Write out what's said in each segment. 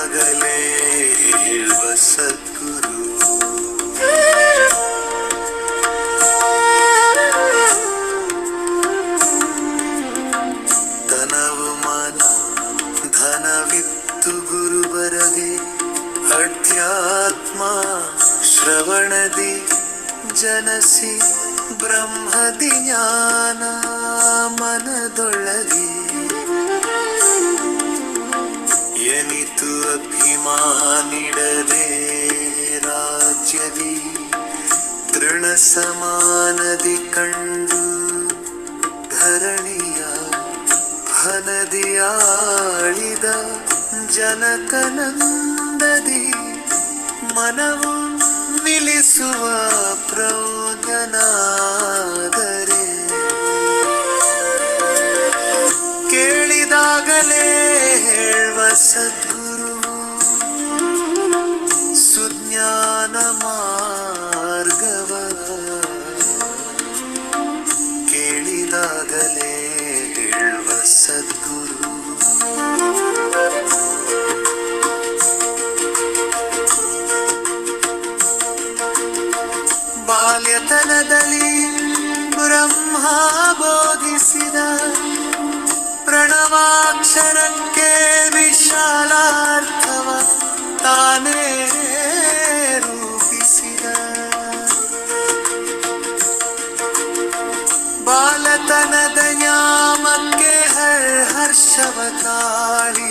ಕೇಳಿದಾಗಲೇ ಹೇಳುವ ಸದ್ಗುರು ತನವು ಮನ ಧನವಿತ್ತು ಗುರುಬರದೆ ಅಧ್ಯಾತ್ಮ ಶ್ರವಣದಿ ಜನಸಿ ಬ್ರಹ್ಮದಿ ಜ್ಞಾನ ಮನದೊಳಗೆ ಅಭಿಮಾನಿಡದೆ ರಾಜ್ಯದಿ ತೃಣ ಸಮಾನದಿ ಕಂಡು ಧರಣಿಯ ಹನದಿಯಾಳಿದ ಜನಕನಂದದಿ ಮನವು ನಿಲ್ಲಿಸುವ ಪ್ರೌಢನಾದರೆ ಕೇಳಿದಾಗಲೇ ಹೇಳುವ ಸದ್ಗುರು ಸುಜ್ಞಾನ ಹರ್ಷವ ತಾಳಿ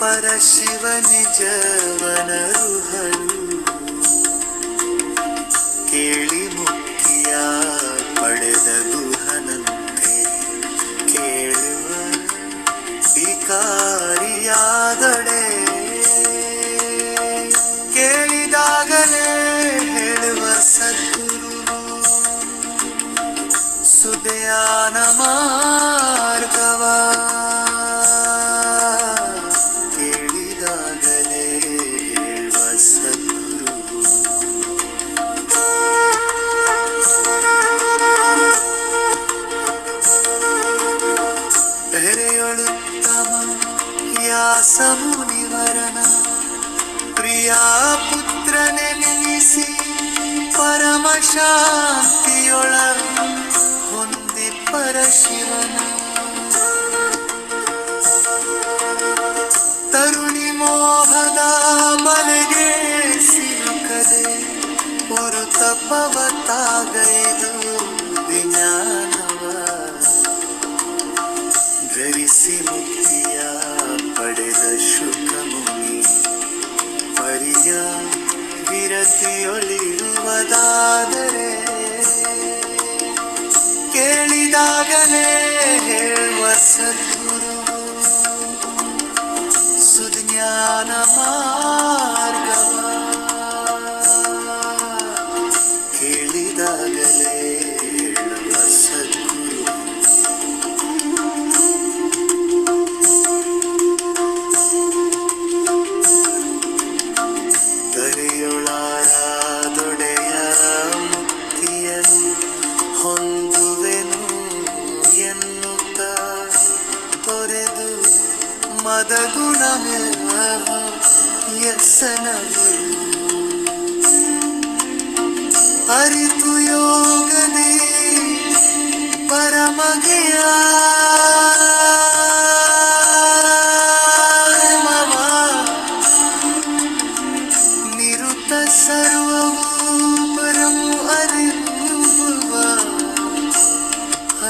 ಪರಶಿವ ನಿಜವನರುಹಳು ಕೇಳಿ ಮುಕ್ತಿಯ ಪಡೆದ ಗುಹನಂತೆ ಕೇಳುವ ವಿಕಾರಿಯಾದಡೆ. ಕೇಳಿದಾಗಲೇ ಹೇಳುವ ಸದ್ಗುರು ಸುದಯಾನ ಮಾರ್ಗವ ಪರಮ ಶಾಂತಿಯೊಳ ಹೊಂದಿ ಪರಶಿವನ. ತರುಣಿ ಮೋಹದ ಬಲೆಗೆ ಸಿಲುಕದೆ ಹೊರತ ಪವತಾಗೈದು ವಿಜ್ಞಾನವ. ಧರಿಸಿ ಮುಕ್ತಿಯ ಕೇಳಿದಾಗಲೇ ಹೇಳುವ ಸದ್ಗುರು ಸುಜ್ಞಾನ മതഗുണമെല്ലാം യസനമില്ല അരിതു യോഗനേ പരമഗയാ നിരുത്ത സർവപരം അറിവുവ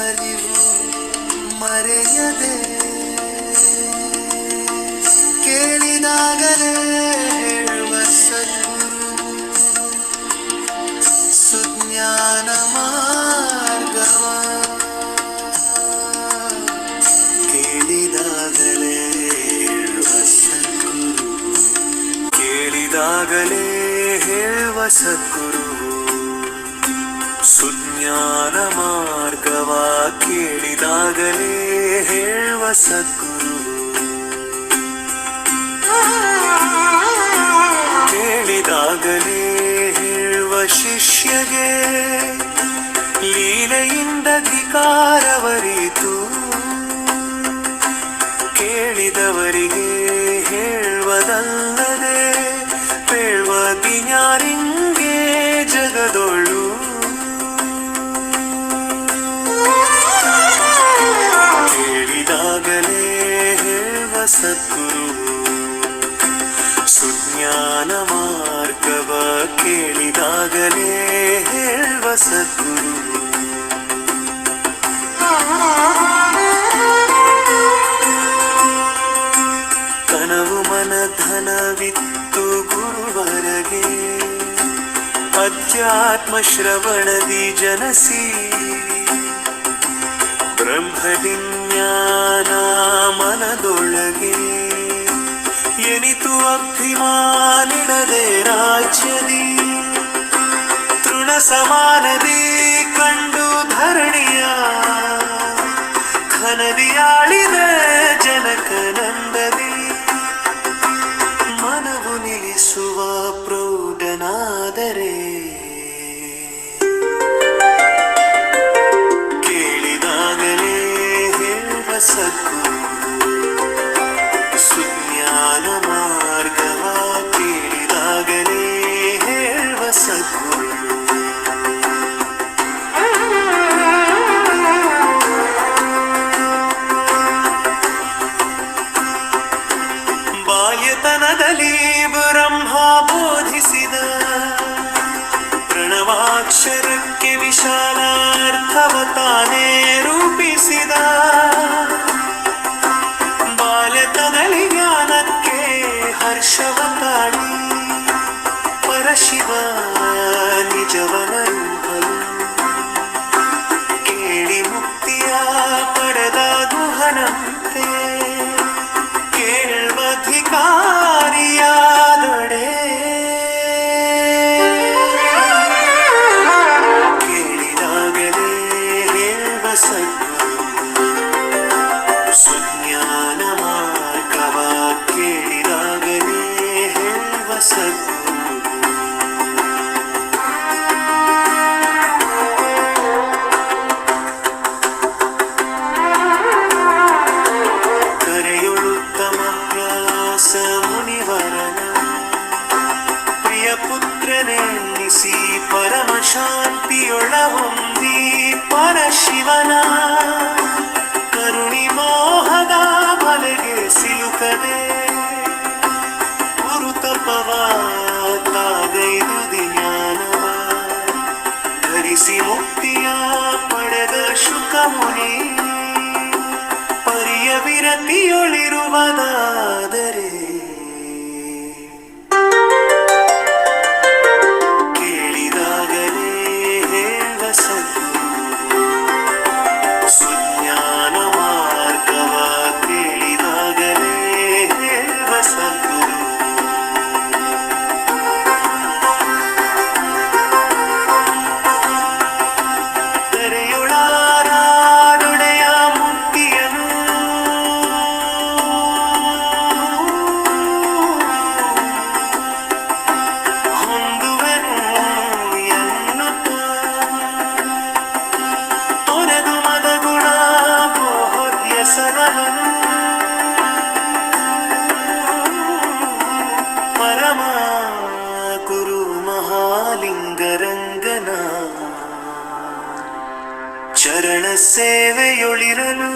അറിവു മറയതേ ಕೇಳಿದಾಗಲೇ ಹೇಳುವ ಸದ್ಗುರು. ಸುಜ್ಞಾನ ಮಾರ್ಗವ. ಕೇಳಿದಾಗಲೇ ಹೇಳುವ ಸದ್ಗುರು. ಕೇಳಿದಾಗಲೇ ಹೇಳುವ ಸದ್ಗುರು. ಸುಜ್ಞಾನ ಮಾರ್ಗವ. ಕೇಳಿದಾಗಲೇ ಹೇಳುವ ಸದ್ಗುರು. ಕೇಳಿದಾಗಲೇ ಹೇಳುವ ಶಿಷ್ಯಗೆ ಲೀಲೆಯಿಂದ ಧಿಕಾರವರಿತು. ಕೇಳಿದವರಿಗೆ ಹೇಳುವುದಲ್ಲದೆ ಹೇಳುವ ದಿನಾರಿಂಗೆ ಜಗದೊಳು. ಕೇಳಿದಾಗಲೇ ಹೇಳುವ ಸದ್ಗುರು ಕೇಳಿದಾಗಲೇ ಹೇಳುವ ಸದ್ಗುರು. ಕನವು ಮನ ಧನವಿತ್ತು ಗುರುವರಗೆ. ಅಧ್ಯಾತ್ಮ ಶ್ರವಣದಿ ಜನಸಿ. ಬ್ರಹ್ಮದಿಜ್ಞಾನ ಮನದೊಳಗೆ. ಅಭಿಮಾನಿಡದೆ ರಾಜ್ಯದಿ. ತೃಣ ಸಮಾನದಿ ಕಂಡು ಧರಣಿಯ ಮುಕ್ತಿಯ ಶುಕ ಮುನಿ ಪರಿಯ ವಿರತಿಯೊಳಿರುವುದಾದರೆ ಚರಣ ಸೇವೆಯೊಳಿರಲು.